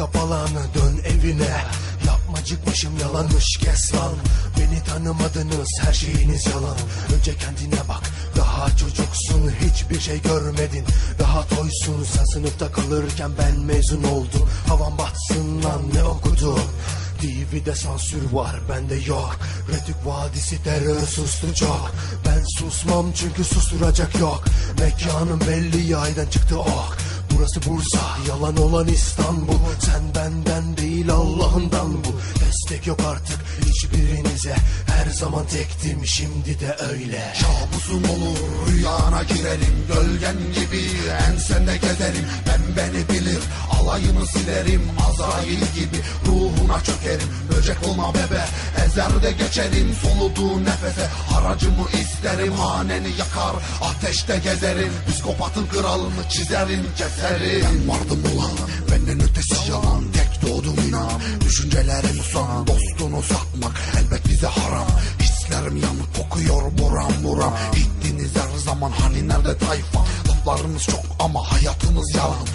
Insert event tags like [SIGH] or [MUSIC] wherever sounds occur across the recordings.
Kapalanı dön evine. Yapmacıkmışım yalanmış kes lan. Beni tanımadınız her şeyiniz yalan. Önce kendine bak daha çocuksun hiçbir şey görmedin. Daha toysun sen sınıfta kalırken ben mezun oldum. Havan batsın lan ne okudun? TV'de sansür var bende yok. Retük Vadisi terör sustu çok. Ben susmam çünkü susturacak yok. Mekanım belli yaydan çıktı ok Burası Bursa yalan olan İstanbul. Sen benden değil Allah'ından bu. Destek yok artık hiçbirinize. Her zaman tektim şimdi de öyle. Kabusum olur rüyana girerim. Gölgen gibi ensende gezerim. Ben beni bilir alayını silerim Azrail gibi ruhuna çökerim. Böcek olma bebe ezer de geçerim. Soluduğu nefese haracımı isterim. Haneni yakar ateşte gezerim. Psikopatın kralını çizerim keserim. Ben vardım ulan benden ötesi yalan. Tek doğdum inan düşüncelerim son Dostunu satmak elbet bize haram. Hislerim yanık kokuyor buram buram. Gittiniz her zaman hani nerede tayfa? Laflarınız çok ama hayatınız yalan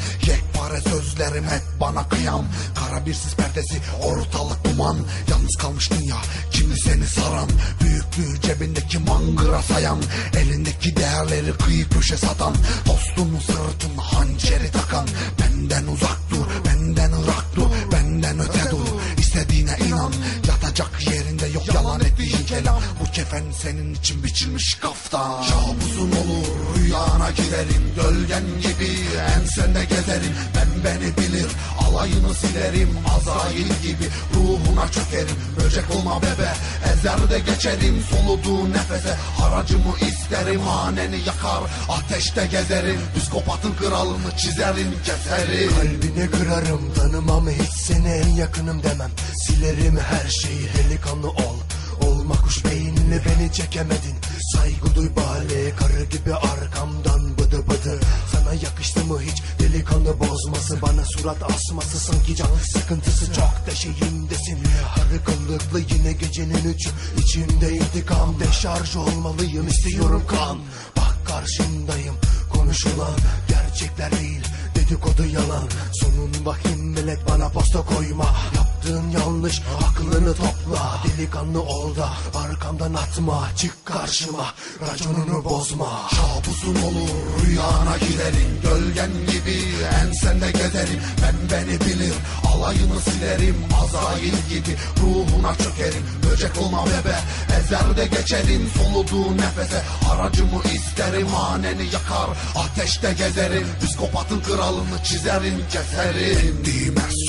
Yekpare sözlerim hep bana kıyam Kara bir sis perdesi ortalık duman. Yalnız kalmış dünya kimi seni saran? Büyüklüğü cebindeki mangıra sayan Elindeki değerleri kıyı köşe satan. Dostunun sırtına hançeri takan Benden uzak dur benden ırak dur Benden öte dur. İstediğine inan Yatacak yerinde yok yalan ettiğin kelam. Bu kefen senin için biçilmiş kaftan. Kabusun olur rüyana girerim Gölgen gibi ensende gezerim. Ben beni bilir alayını silerim Azrail gibi ruhuna çökerim. Böcek olma bebe ezer de geçerim Soluduğu nefese. Haracımı isterim Haneni yakar ateşte gezerim. Psikopatın kralını çizerim keserim. Kalbini kırarım tanımam hiç seni en yakınım demem. Silerim her şeyi delikanlı ol. Olma kuş beynini beni çekemedin. Saygı duy bale surat asması sanki can sıkıntısı. Çok deşeğimdesin Harı kıllıklı yine gecenin üçü. İçimde intikam deşarj olmalıyım. İstiyorum kan. Bak karşındayım. Konuşulan gerçekler değil. Dedikodu yalan. Sonun vahim melek bana posta koyma Yaptığın yanlış aklını topla. Delikanlı ol da arkamdan atma. Çık karşıma raconunu bozma. Kabusun olur rüyana girerim Gölgen gibi ensende gezerim. Ben beni bilir alayını silerim. Azrail gibi ruhuna çökerim. Böcek olma bebe ezer de geçerim. Soluduğu nefese haracımı isterim. Haneni yakar ateşte gezerim. Psikopatın kralını çizerim keserim. Değmez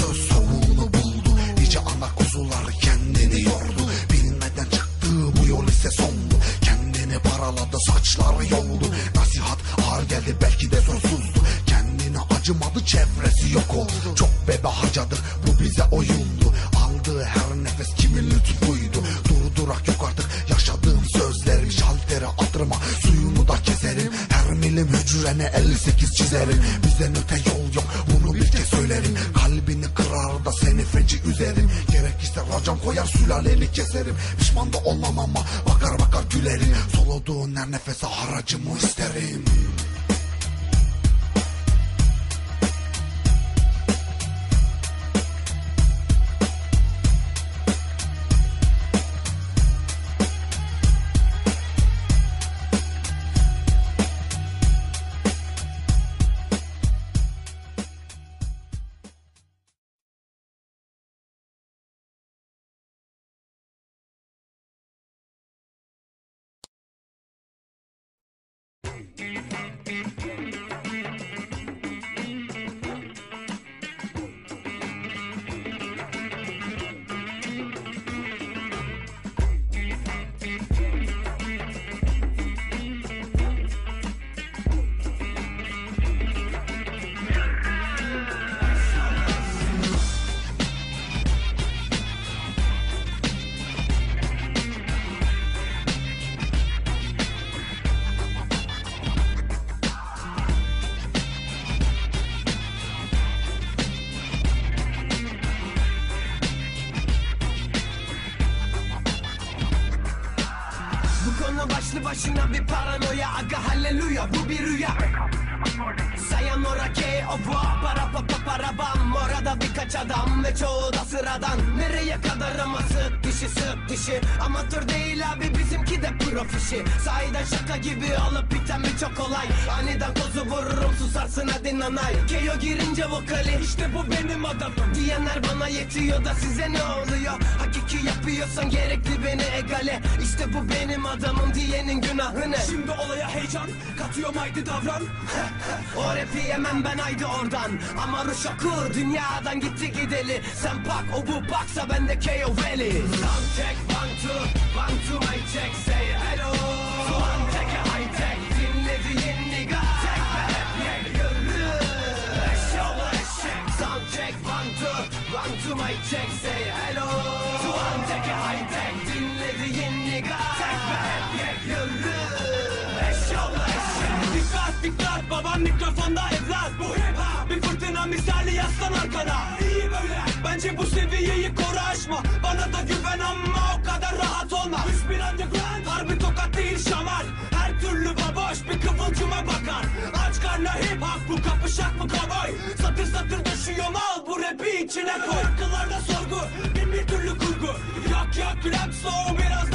acımadı çevresi yok oldu. Çok bebe harcadık bu bize oyundu. Aldığı her nefes kimin lütfuydu? Durdurak yok artık yaşadığım sözlerim Şaltere atırma. Suyunu da keserim Her milim hücrene 58 çizerim. Bizden öte yol yok bunu bir kez söylerim. Kalbini kırar da seni feci üzerim. Gerekirse racon koyar sülaleni keserim. Pişman da olmam ama bakar bakar gülerim. Soluduğun her nefese haracımı isterim başına bir paranoya Aga halleluya bu bir rüya. Sayonara ke ova para pa pa para bam. Orada birkaç adam ve çoğu da sıradan. Nereye kadar ama sık dişi sık dişi. Amatör değil abi bizimki de profişi Sahiden şaka gibi olup biten mi çok kolay Aniden kozu vururum susarsın hadi nanay. Keyo girince vokali işte bu benim adamım. Diyenler bana yetiyor da size ne oluyor Yapıyorsan gerekli beni egale. İşte bu benim adamım diyenin günahı ne Şimdi olaya heyecan katıyorum haydi davran. [LAUGHS] O rapi yemem ben haydi oradan. Ama Ruşoku dünyadan gitti gideli. Sen pak o bu baksa ben de KO Valley Sound check one two one two my check say hello. One take high tech dinlediğin nigga Tek ve hep eşek Sound check one two one two my check say hello Karnı hip hop bu kapışak mı kovboy? Satır satır düşüyor mal bu rapi içine koy. Akıllarda sorgu bin bir türlü kurgu. Yok yok rap slow biraz